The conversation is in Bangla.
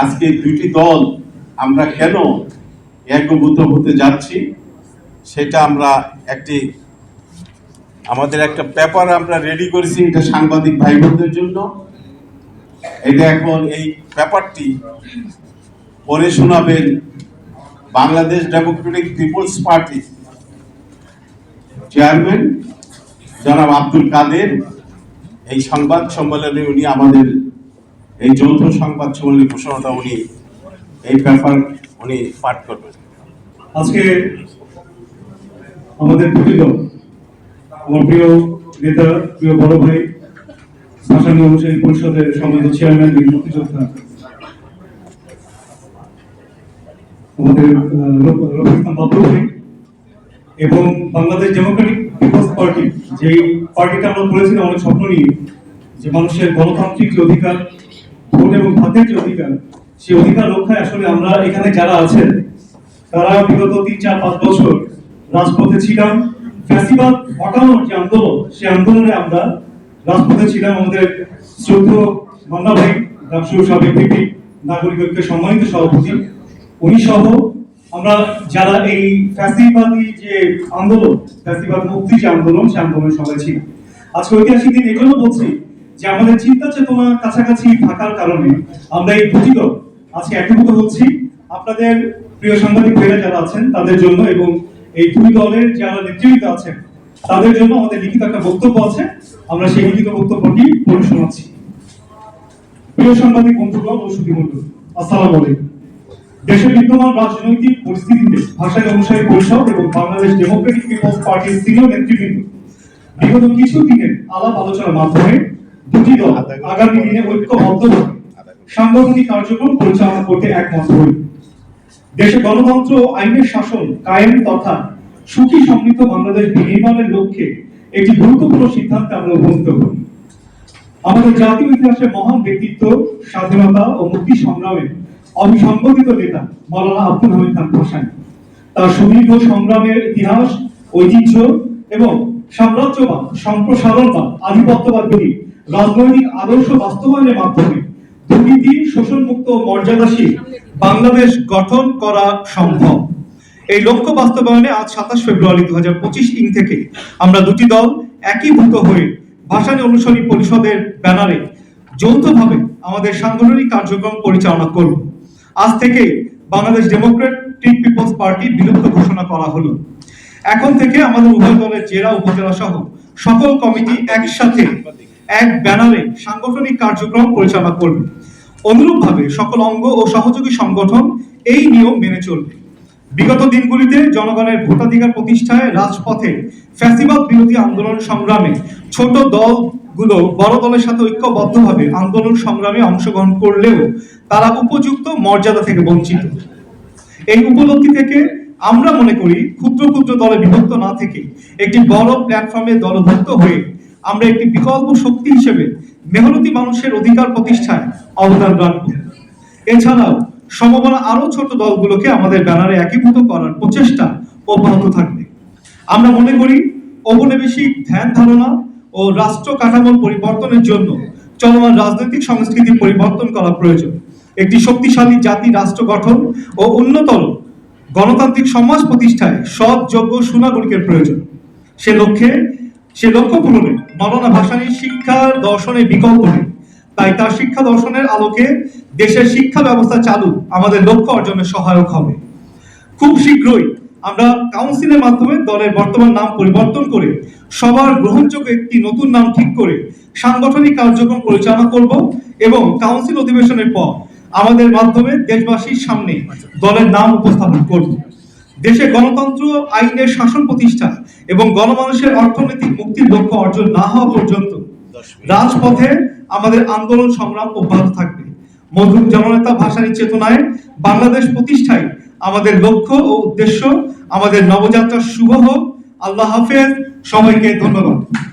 আজকে দুইটি দল আমরা কেন একভূত হতে যাচ্ছি, সেটা আমরা একটি, আমাদের একটা পেপার আমরা রেডি করেছি, এটা সাংবাদিক ভাই বোনদের জন্য এটা এখন এই পেপারটি পড়ে শোনাবেন Bangladesh Democratic People's Party chairman জনাব আব্দুল কাদের। এই সংবাদ সম্মেলনে উনি আমাদের এই যৌথ সংবাদ সম্মেলনের ঘোষণাটা উনি, এই পেপার উনি পাঠ করবেন। আজকে আমাদের দল, আমার প্রিয় নেতা, প্রিয় বড় ভাই ভাষানী অনুসারী পরিষদের সম্মানিত চেয়ারম্যান মুক্তিযোদ্ধা, আমাদের ভাই এবং বাংলাদেশ ডেমোক্রেটিক পিপলস পার্টি যেই পার্টিটা আমরা করেছিলাম অনেক স্বপ্ন নিয়ে, যে মানুষের গণতান্ত্রিক অধিকার ভোট এবং ভাতের যে অধিকার, সেই অধিকার রক্ষায় আসলে আমরা এখানে যারা আছেন, তারা বিগত তিন, চার, পাঁচ বছর রাজপথে ছিলাম। ফ্যাসিবাদ হটানোর যে আন্দোলন সেই আন্দোলনে আমরা রাজপথে ছিলাম আমাদের শ্রদ্ধ মান্না ভাই, ডাকসুর সাবেক নাগরিক ঐক্যের সম্মানিত সভাপতি। উনি সহ আমরা যারা এই ফ্যাসিবাদী যে আন্দোলন, ফ্যাসিবাদ মুক্তি যে আন্দোলন, সে আন্দোলনে সবাই ছিল আজকে ঐতিহাসিক দিন, এজন্য বলছি যে আমাদের চিন্তা চেতনা কাছাকাছি থাকার কারণে আমরা এই দুটি আজকে একীভূত হচ্ছি। আপনাদের প্রিয় সাংবাদিক ভাইরা যারা আছেন, তাদের জন্য এবং এই দুই দলের যারা নেতৃত্ব আছেন, তাদের জন্য আমাদের লিখিত একটা বক্তব্য আছে। আমরা সেই লিখিত বক্তব্যটি পড়ে শোনাচ্ছি। প্রিয় সাংবাদিক বন্ধুগণ ও সুধীমণ্ডল আসসালামু আলাইকুম। দেশের বিদ্যমান রাজনৈতিক পরিস্থিতিতে ভাষায় অনুসারী পরিষদ এবং বাংলাদেশ ডেমোক্রেটিক পিপলস পার্টির সিনিয়র নেতৃবৃন্দ, বিগত কিছু দিনের আলাপ আলোচনার মাধ্যমে দুটি দল আগামী দিনে ঐক্যবদ্ধভাবে সাংগঠনিক কার্যক্রম পরিচালনা করতে একমত হই। দেশে গণতন্ত্র ও আইনের শাসন কায়েম তথা সুখী সমৃদ্ধ বাংলাদেশ বিনির্মাণের লক্ষ্যে একটি গুরুত্বপূর্ণ সিদ্ধান্তে আমরা উপনীত হই। আমাদের জাতীয় ইতিহাসে মহান ব্যক্তিত্ব স্বাধীনতা ও মুক্তি সংগ্রামে অবিসংগঠিত নেতা মৌলানা আব্দুল হামিদ খান ভাসানী তার সুদীর্ঘ সংগ্রামের ইতিহাস ঐতিহ্য এবং সাম্রাজ্যবাদ, সম্প্রসারণবাদ আধিপত্যবাদগুলি রাজনৈতিক আদর্শ বাস্তবায়নের মাধ্যমে দুর্নীতি, শোষণমুক্ত মর্যাদাশীল বাংলাদেশ গঠন করা সম্ভব। এই লক্ষ্য বাস্তবায়নে আজ সাতাশ ফেব্রুয়ারি দু হাজার পঁচিশ ইং থেকে আমরা দুটি দল একীভূত হয়ে ভাষানী অনুসরী পরিষদের ব্যানারে যৌথভাবে আমাদের সাংগঠনিক কার্যক্রম পরিচালনা করব। আজ থেকে বাংলাদেশ ডেমোক্রেটিক পিপলস পার্টি বিলুপ্ত ঘোষণা করা হলো। এখন থেকে আমাদের উভয় দলের জেলা, উপজেলা সহ সকল কমিটি একসাথে এক ব্যানারে সাংগঠনিক কার্যক্রম পরিচালনা করবে। অনুরূপভাবে সকল অঙ্গ ও সহযোগী সংগঠন এই নিয়ম মেনে চলবে। বিগত দিনগুলিতে জনগণের ভোটাধিকার প্রতিষ্ঠায় রাজপথে ফ্যাসিবাদ বিরোধী আন্দোলন সংগ্রামে ছোট দলগুলো বড় দলের সাথে ঐক্যবদ্ধভাবে আন্দোলন সংগ্রামে অংশগ্রহণ করলেও তারা উপযুক্ত মর্যাদা থেকে বঞ্চিত। এই উপলব্ধি থেকে আমরা মনে করি ক্ষুদ্র ক্ষুদ্র দলে বিভক্ত না থেকে একটি বড় প্ল্যাটফর্মে দলভুক্ত হয়ে আমরা একটি বিকল্প শক্তি হিসেবে মেহনতি মানুষের অধিকার প্রতিষ্ঠায় অবদান রাখব। এছাড়াও সম্ভাবনা আরও ছোট দলগুলোকে আমাদের ব্যানারে একীভূত করার প্রচেষ্টা অব্যাহত থাকবে। আমরা মনে করি ঔপনিবেশিক ধ্যান ধারণা ও রাষ্ট্র কাঠামোর পরিবর্তনের জন্য চলমান রাজনৈতিক সংস্কৃতি পরিবর্তন করা প্রয়োজন। একটি শক্তিশালী জাতি রাষ্ট্র গঠন ও উন্নতর গণতান্ত্রিক সমাজ প্রতিষ্ঠায় সৎ, যোগ্য, সুনাগরিকের প্রয়োজন। সে লক্ষ্যে, সে লক্ষ্য পূরণে মৌলানা ভাসানীর শিক্ষার দর্শনের বিকল্প নেই। তাই তার শিক্ষা দর্শনের আলোকে দেশের শিক্ষা ব্যবস্থা চালু আমাদের লক্ষ্য অর্জনে সহায়ক হবে। খুব শীঘ্রই আমরা কাউন্সিলের মাধ্যমে দলের বর্তমান নাম পরিবর্তন করে সবার গ্রহণযোগ্য একটি নতুন নাম ঠিক করে সাংগঠনিক কার্যক্রম পরিচালনা করব এবং কাউন্সিল অধিবেশনের পর আমাদের মাধ্যমে দেশবাসীর সামনে দলের নাম উপস্থাপন করব। দেশে গণতন্ত্র, আইনের শাসন প্রতিষ্ঠা এবং গণমানুষের অর্থনৈতিক মুক্তির লক্ষ্য অর্জন না হওয়া পর্যন্ত রাজপথে আমাদের আন্দোলন, সংগ্রাম অব্যাহত থাকবে। মধুর জননেতা ভাষানী চেতনায় বাংলাদেশ প্রতিষ্ঠায় আমাদের লক্ষ্য ও উদ্দেশ্য আমাদের নবযাত্রা শুভ হোক। আল্লাহ হাফেজ। সবাইকে ধন্যবাদ।